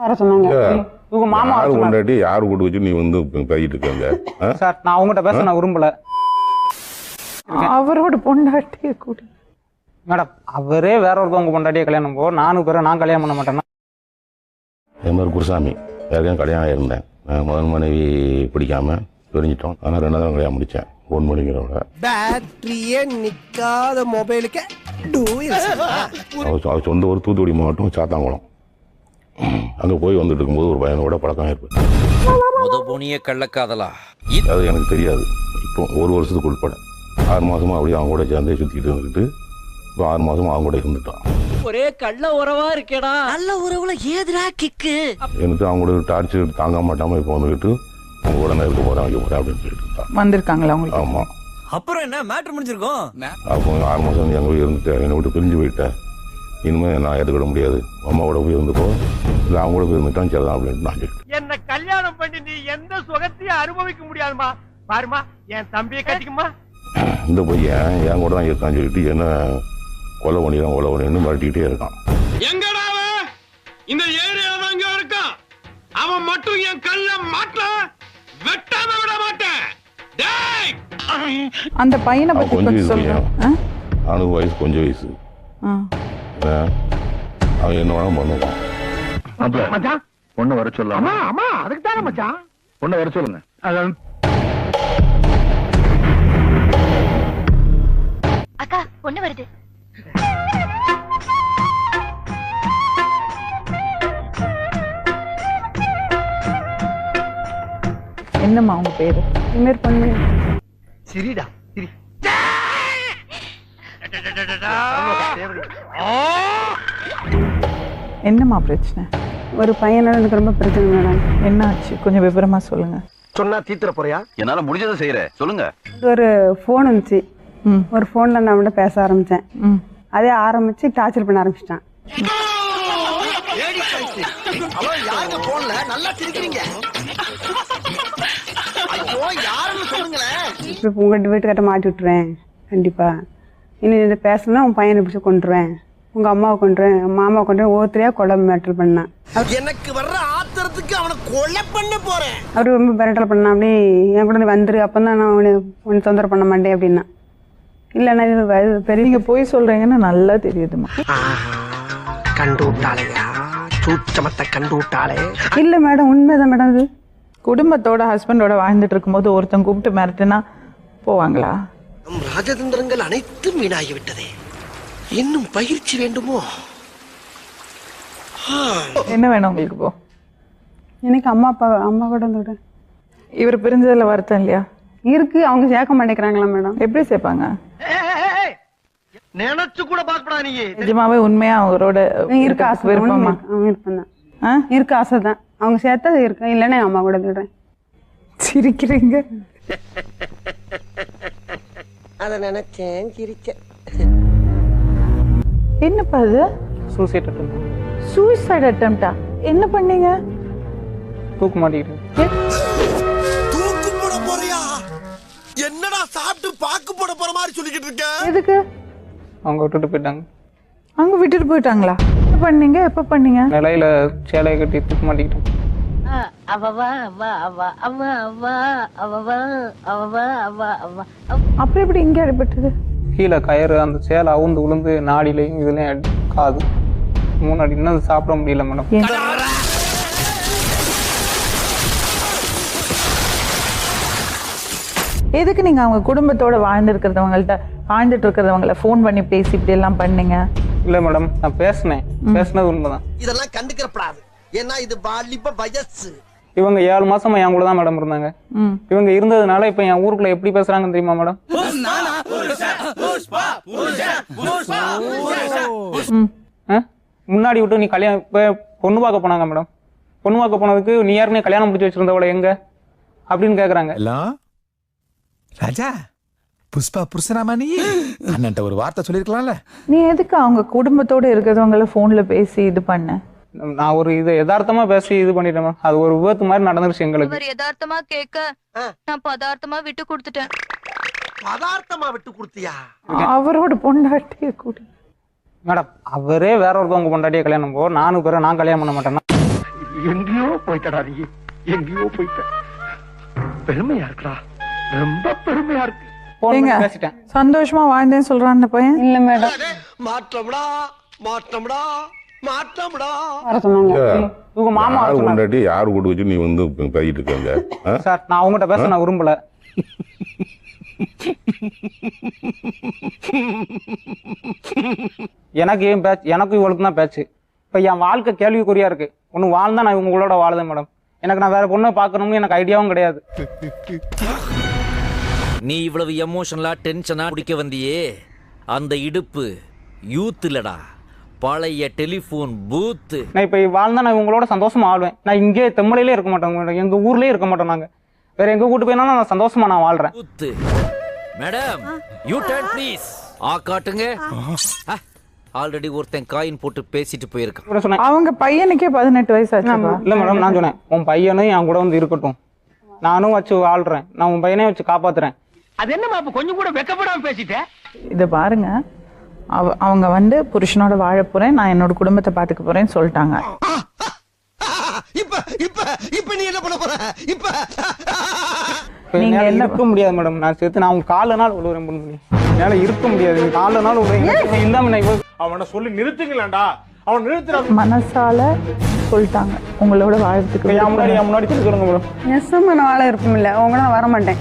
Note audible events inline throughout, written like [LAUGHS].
வர சொன்னாங்க. இவங்க மாமா யாரு. கொண்டாட்டி யாரு கூட்டு வச்சு நீ வந்து பேசிட்டு இருக்காங்க? சார் நான் அவங்ககிட்ட பேச நான் விரும்பல. அவரோட பொண்டாட்டிய கூடி மேடம் அவரே வேற ஒருத்தவங்க பொண்டாட்டியை கல்யாணம் போ. நானும் பேர நான் கல்யாணம் பண்ண மாட்டேன்னா? என் பேர் குருசாமி. ஏற்கனவே கல்யாணம் இருந்தேன் நான் முதல் மனைவி பிடிக்காம பிரிஞ்சிட்டோம். ஆனால் ரெண்டாவது கல்யாணம் முடித்தேன் ஃபோன் பண்ணிக்கிறவங்க பேட்டரியே நிக்காத மொபைலுக்கு அவர் சொந்த ஊர் தூத்துக்குடி மாவட்டம் சாத்தாங்குளம். அங்கே போய் வந்துட்டு இருக்கும்போது ஒரு பையனோட பழக்கம் ஏற்பட்டு. முத போனிய கள்ளக்காதலா? அது எனக்கு தெரியாது. இப்போ ஒரு வருஷத்துக்கு உட்பட. ஆறு மாசமா அப்படியே அவங்க கூட சேர்ந்தே சுற்றிக்கிட்டு இருந்துக்கிட்டு இப்போ ஆறு மாசமா அவங்க கூட இருந்துட்டான். ஒரே கள்ள உறவா இருக்கேடா. நல்ல உறவுல ஏதுடா கிக்கு? எனக்கு அவங்க கூட டார்ச்சர் தாங்க மாட்டாம இப்போ வந்துக்கிட்டு அவங்க கூட நான் இருக்க போறேன் வைக்க போறேன் அப்படின்னு சொல்லிட்டு வந்திருக்காங்களா உங்களுக்கு? ஆமா. அப்புறம் என்ன? மேட்ரு முடிஞ்சிருக்கும்? அப்போ ஆறு மாதம் நீ அங்கே போய் இருந்துட்டேன் என்னை விட்டு பிரிஞ்சு போயிட்டேன் இனிமேல் நான் ஏற்றுக்கிட முடியாது. அம்மா கூட போய் இருந்துக்கோ. இல்லை அவங்க கூட போய் இருந்துட்டான் சரிதான் அப்படின்ட்டு நான் சொல்லிட்டேன் என்ன கல்யாணம் பண்ணி நீ எந்த சுகத்தையும் அனுபவிக்க முடியாதுமா பாருமா என் தம்பியை கட்டிக்குமா இந்த பையன் என் கூட தான் இருக்கான்னு சொல்லிட்டு என்ன கொலை பண்ணிடுறான் கொலை பண்ணின்னு மிரட்டிக்கிட்டே இருக்கான். எங்கடா அவன்? இந்த ஏரியால தான் இங்க இருக்கான். அவன் மட்டும் என் கல்ல மாட்ட வெட்டாம விட மாட்டேன். டேய்! அந்த பையனை பத்தி கொஞ்சம் சொல்லுங்க அவனுக்கு வயசு கொஞ்சம் வயசு. அவன் என்ன வேணாலும் பண்ணுவான். மச்சான். பொண்ணு வர சொல்லலாம் அம்மா அம்மா அதுக்கு தானே மச்சான். பொண்ணு வர சொல்லுங்க. அக்கா பொண்ணு வருது. என்னம்மா உங்க பேரு? இதுமாரி பண்ணு? சிரிடா சிரி. என்னம்மா பிரச்சனை? ஒரு பையனால எனக்கு ரொம்ப பிரச்சனை மேடம். என்ன ஆச்சு கொஞ்சம் விவரமா சொல்லுங்க. சொன்னா தீத்துற போறியா? என்னால முடிஞ்சதை செய்யறேன் சொல்லுங்க. ஒரு ஃபோன் இருந்துச்சு. ம். ஒரு ஃபோனில் நான் அவன்கிட்ட பேச ஆரம்பித்தேன் ம். அதே ஆரம்பித்து டார்ச்சர் பண்ண ஆரம்பிச்சிட்டான். ஹலோ யாருங்க போன்ல நல்லா சிரிக்கிறீங்க. ஐயோ யாருன்னு சொல்லுங்களேன். இப்போ உங்கள் வீட்டுக்கிட்ட மாட்டி விட்டுருவேன். கண்டிப்பாக இன்னும் இதை பேசணும்னா உன் பையனை பிடிச்சி கொண்டுருவேன் உங்கள் அம்மாவை கொண்டுருவேன் மாமாவை கொண்டுருவேன் ஒவ்வொருத்தரையாக கொலை மேட்டல் பண்ணான். எனக்கு வர்ற ஆத்திரத்துக்கு அவனை கொலை பண்ண போறேன். அவர் ரொம்ப மிரட்டல் பண்ணான். அப்படி என் கூட நீ வந்துரு. அப்போ தான் நான் உன்னை உன்னை தொந்தரவு பண்ண மாட்டேன் அப்படின்னா. இல்லைண்ணா இது பெரிய நீங்க போய் சொல்றீங்கன்னு நல்லா தெரியுதுமா கண்டு விட்டாளையா சூச்சமத்தை கண்டு விட்டாளே இல்லை மேடம் உண்மைதான் மேடம் இது. குடும்பத்தோட ஹஸ்பண்டோட வாழ்ந்துட்டு இருக்கும்போது ஒருத்தன் கூப்பிட்டு மிரட்டுனா போவாங்களா? நம் ராஜதந்திரங்கள் அனைத்தும் வீணாகி விட்டதே இன்னும் பயிற்சி வேண்டுமோ? என்ன வேணும் உங்களுக்கு போ. எனக்கு அம்மா அப்பா அம்மா கூட வந்து இவர் பிரிஞ்சதுல வருத்தம் இல்லையா? இருக்கு அவங்க சேர்க்க மாட்டேங்கிறாங்களா மேடம்? எப்படி சேர்ப்பாங்க? நினைச்சு கூட பாக்கப்படா நீ. நிஜமாவே உண்மையா அவரோட இருக்க ஆசை. விருப்பமா? அவன் இருப்பேன் தான். ஆ? இருக்க ஆசை தான். அவங்க சேர்த்தா இருக்கேன் இல்லைன்னா அம்மா கூட விடுறேன். சிரிக்கிறீங்க. அத நினைச்சேன் சிரிச்சேன். என்னப்பா அது சூசைட் சூசைட் அட்டம்ப்டா என்ன பண்ணீங்க தூக்கு மாட்டிக்கிட்டு தூக்கு போட போறியா என்னடா சாப்பிட்டு பாக்கு போட போற மாதிரி சொல்லிக்கிட்டு இருக்க எதுக்கு அவங்க விட்டுட்டு போயிட்டாங்க அங்க விட்டுட்டு போயிட்டாங்களா என்ன பண்ணீங்க எப்ப பண்ணீங்க நிலையில சேலையை கட்டி தூக்கு மாட்டிக்கிட்டேன் அவவா அவா அவா அவா அவா அவவா அவவா அவா அவா அப்புறம் எப்படி இங்க அடிபட்டது கீழே கயிறு அந்த சேலை அவுந்து விழுந்து நாடிலையும் இதுலயும் காது. மூணு இன்னும் சாப்பிட முடியல மேடம். எதுக்கு நீங்க அவங்க குடும்பத்தோட வாழ்ந்து இருக்கிறவங்கள்ட்ட வாழ்ந்துட்டு இருக்கிறவங்கள ஃபோன் பண்ணி பேசி இப்படி எல்லாம் பண்ணீங்க? இல்ல மேடம் நான் பேசினேன். பேசினது உண்மைதான். இதெல்லாம் கண்டுக்கிறப்படாது. ஏன்னா இது வாலிப வயசு. இவங்க ஏழு மாசமா என் கூட தான் மேடம் இருந்தாங்க. இவங்க இருந்ததுனால இப்ப என் ஊருக்குள்ள எப்படி பேசுறாங்கன்னு தெரியுமா மேடம்? முன்னாடி விட்டு நீ கல்யாணம் இப்ப பொண்ணு பார்க்க போனாங்க மேடம் பொண்ணு பார்க்க போனதுக்கு நீ யாருன்னு கல்யாணம் முடிச்சு வச்சிருந்தவள எங்க? அப்படின்னு கேக்குறாங்க. ராஜா புஷ்பா புருஷனாமா நீ? அண்ணன்ட்ட ஒரு வார்த்தை சொல்லிருக்கலாம்ல. நீ எதுக்கு அவங்க குடும்பத்தோட இருக்கிறவங்கள ஃபோன்ல பேசி இது பண்ண? நான் ஒரு இது யதார்த்தமா பேசி இது பண்ணிட்டேன் மேம் அது ஒரு விபத்து மாதிரி நடந்துருச்சு எங்களுக்கு. அவர் யதார்த்தமா கேட்க நான் பதார்த்தமா விட்டு கொடுத்துட்டேன். பதார்த்தமா விட்டு கொடுத்தியா? அவரோட பொண்டாட்டிய கூடி மேடம் அவரே வேற ஒருத்தவங்க பொண்டாட்டியை கல்யாணம் போ. நானும் பேர நான் கல்யாணம் பண்ண மாட்டேன்னா? எங்கேயோ போயிட்டடா நீ. எங்கேயோ போயிட்ட. பெருமையா இருக்குடா. ரொம்ப பெருமையா இருக்கு. சந்தோஷமா வாழ்ந்தேன்னு சொல்றான் அந்த பையன்? இல்லை மேடம். மாற்றம்டா மாற்றம்டா. சொன்னாங்க. இவங்க மாமா யார் கொண்டாட்டி யார் கூட்டு வச்சு நீ வந்து பேசிட்டு இருக்காங்க? சார் நான் அவங்ககிட்ட பேச நான் விரும்பல. எனக்கு ஏன் பேச்சு எனக்கு இவளுக்கு தான் பேச்சு. இப்போ என் வாழ்க்கை கேள்விக்குறியா இருக்கு. ஒன்று வாழ்ந்தா நான் இவங்களோட வாழுதேன் மேடம். எனக்கு நான் வேற பொண்ணை பார்க்கணும்னு எனக்கு ஐடியாவும் கிடையாது. நீ இவ்வளவு எமோஷனலா டென்ஷனா குடிக்க வந்தியே? அந்த இடுப்பு யூத் இல்லடா. பழைய டெலிபோன் பூத்து. நான் இப்போ வாழ்ந்தா நான் இவங்களோட சந்தோஷமா ஆளுவேன் நான் இங்கே தெம்மலையிலே இருக்க மேடம் எங்க ஊர்லயே இருக்க மாட்டோம் நாங்க. வேற எங்க கூட்டு போயினாலும் நான் சந்தோஷமா நான் வாழ்றேன். Booth. Madam U turn please ஆ காட்டுங்க. ஆல்ரெடி ஒருத்தன் காயின் போட்டு பேசிட்டு போயிருக்கான். அவங்க பையனுக்கே பதினெட்டு வயசு ஆச்சுப்பா. இல்ல மேடம் நான் சொன்னேன் உன் பையனும் என் கூட வந்து இருக்கட்டும். நானும் வச்சு வாழ்றேன் நான் உன் பையனையும் வச்சு காப்பாத்துறேன். அது அப்ப கொஞ்சம் கூட வெக்கப்படாம பேசிட்டேன் இதை பாருங்க. அவ அவங்க வந்து புருஷனோட வாழ போறேன் நான் என்னோட குடும்பத்தை பாத்துக்க போறேன்னு சொல்லிட்டாங்க. இப்ப இப்ப இப்ப நீ என்ன பண்ண போற? இப்ப இப்ப நீங்க இருக்க முடியாது மேடம். நான் சேர்த்து நான் உங்க கால நாள் விழுவுறேன் பொண்ணு. என்னால இருக்க முடியாது. கால நாள் விழுவுறேன் இல்லாம நான் அவனை சொல்லி நிறுத்துங்களேன்டா. அவன் நிறுத்துற. மனசால சொல்லிட்டாங்க. உங்களோட வாழறதுக்கு என் முன்னாடி முன்னாடி திருக்கிறோங்க மேடம். நெசமா நான் வாழ விருப்பம் இல்லை. அவங்க நான் வர மாட்டேன்.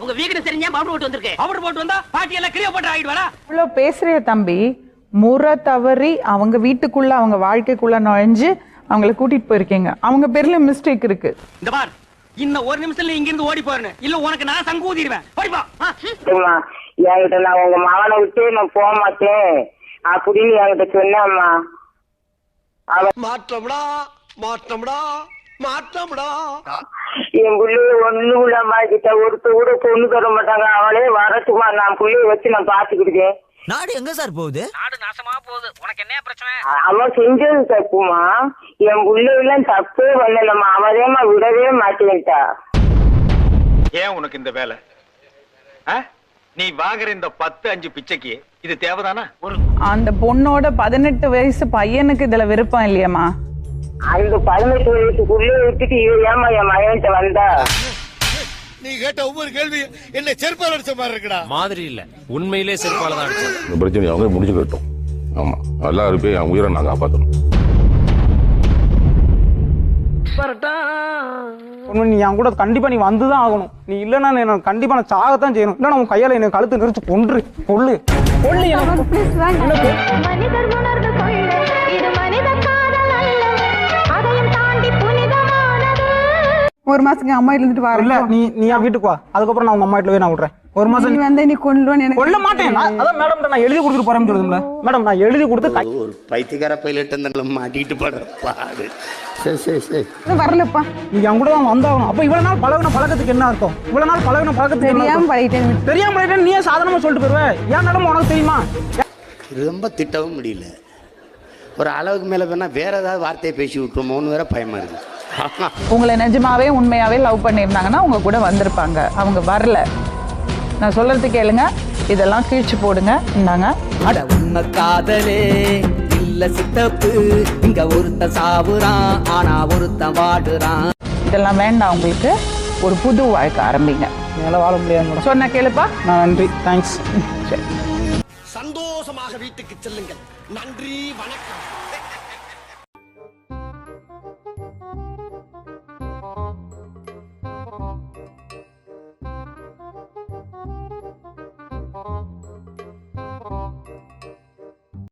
உங்க வீக்கெண்ட் தெரிஞ்சா பவுடர் போட்டு வந்திருக்கேன் பவுடர் போட்டு வந்தா பாட்டி எல்லாம் கிளியோ போட்டு ஆயிடுவாரா இவ்வளவு பேசுறிய தம்பி. முறை தவறி அவங்க வீட்டுக்குள்ள அவங்க வாழ்க்கைக்குள்ள நுழைஞ்சு அவங்கள கூட்டிட்டு போயிருக்கீங்க. அவங்க பேர்ல மிஸ்டேக் இருக்கு. இந்த பார் இன்னும் ஒரு நிமிஷத்துல இங்க இருந்து ஓடி போறேன். இல்ல உனக்கு நான் சங்கு ஊதிடுவேன் போய்ப்பா என்கிட்ட நான் உங்க மகனை விட்டு நான் போக மாட்டேன். அப்படின்னு என்கிட்ட சொன்னேம்மா. மாற்றம்டா மாற்றம்டா. மாற்றம்டா. என் பிள்ளைய ஒண்ணு இல்லாம கிட்ட ஒருத்த கூட பொண்ணு தர மாட்டாங்க. அவளே வரட்டுமா? நான் பிள்ளைய வச்சு நான் பாத்துக்கிட்டேன் நாடு எங்க சார் போகுது? நாடு நாசமா போகுது. உனக்கு என்ன பிரச்சனை? அவன் செஞ்சது தப்புமா? என் பிள்ளையெல்லாம் தப்பே பண்ணலம்மா. அவதேமா விடவே மாட்டேன்ட்டா. ஏன் உனக்கு இந்த வேலை? நீ வாங்குற இந்த பத்து அஞ்சு பிச்சைக்கு இது தேவைதானா? ஒரு அந்த பொண்ணோட பதினெட்டு வயசு பையனுக்கு இதுல விருப்பம் இல்லையாம்மா. அந்த பதினெட்டு வயசுக்குள்ளே விட்டுட்டு ஏமா என் மகன்கிட்ட வந்தா? நீ கேட்ட ஒவ்வொரு கேள்வி என்ன செருப்பால் அடிச்ச மாதிரி இருக்குடா. மாதிரி இல்ல. உண்மையிலே செருப்பால தான் அடிச்சது இந்த பிரச்சனையை அவங்க முடிச்சுக்கட்டும் ஆமா. எல்லாரும் போய் என் உயிரை நான் காப்பாற்றணும் உண்மை நீ என் கூட கண்டிப்பா நீ வந்துதான் ஆகணும். நீ இல்லைன்னா எனக்கு கண்டிப்பா நான் சாகத்தான் செய்யணும். இல்லைன்னா உன் கையால எனக்கு கழுத்து நெரிச்சு கொன்று. கொள்ளு. கொள்ளு ஒரு மாசத்துக்கு அம்மா இருந்துட்டு இல்ல வரல நீ நீ வீட்டுக்கு வா. அதுக்கப்புறம் நான் உங்க அம்மா வீட்டுல போய் நான் விடுறேன். ஒரு மாசம் நீ நீ வந்து நீ கொள்ளுவான்னு எனக்கு கொல்ல மாட்டேன். அதான் மேடம் நான் எழுதி கொடுத்துட்டு போறேன்னு சொல்லுதுல மேடம் நான் எழுதி கொடுத்து ஒரு பைத்தியக்கார பைலட் அந்த மாட்டிக்கிட்டு படுற பாடு. சரி சரி சரி. இன்னும் வரலப்பா. நீ என் கூட தான் வந்தாகணும். அப்ப இவ்வளவு நாள் பழகுன பழக்கத்துக்கு என்ன அர்த்தம்? இவ்வளவு நாள் பழகுன பழக்கத்துக்கு என்ன தெரியாம? பழகிட்டேன் தெரியாம பழகிட்டேன் நீயே சாதாரணமா சொல்லிட்டு போயிருவ. ஏன் மேடம் உனக்கு தெரியுமா? ரொம்ப திட்டவும் முடியல. ஒரு அளவுக்கு மேலே வேணா வேற ஏதாவது வார்த்தையை பேசி விட்டுருமோன்னு வேற பயமா இருக்கு. [LAUGHS] உங்களை நிஜமாவே உண்மையாவே லவ் பண்ணியிருந்தாங்கன்னா உங்க கூட வந்திருப்பாங்க. அவங்க வரல. நான் சொல்றது கேளுங்க. இதெல்லாம் கீழ்ச்சி போடுங்க. இந்தாங்க. அட உண்மை காதலே இல்ல சித்தப்பு. இங்க ஒருத்த சாவுறான் ஆனா ஒருத்தன் வாடுறான். இதெல்லாம் வேண்டாம் உங்களுக்கு. ஒரு புது வாழ்க்கை ஆரம்பிங்க. என்னால வாழ முடியாது சொன்ன கேளுப்பா. நான் நன்றி. தேங்க்ஸ் சரி. சந்தோஷமாக வீட்டுக்கு செல்லுங்கள். நன்றி வணக்கம்.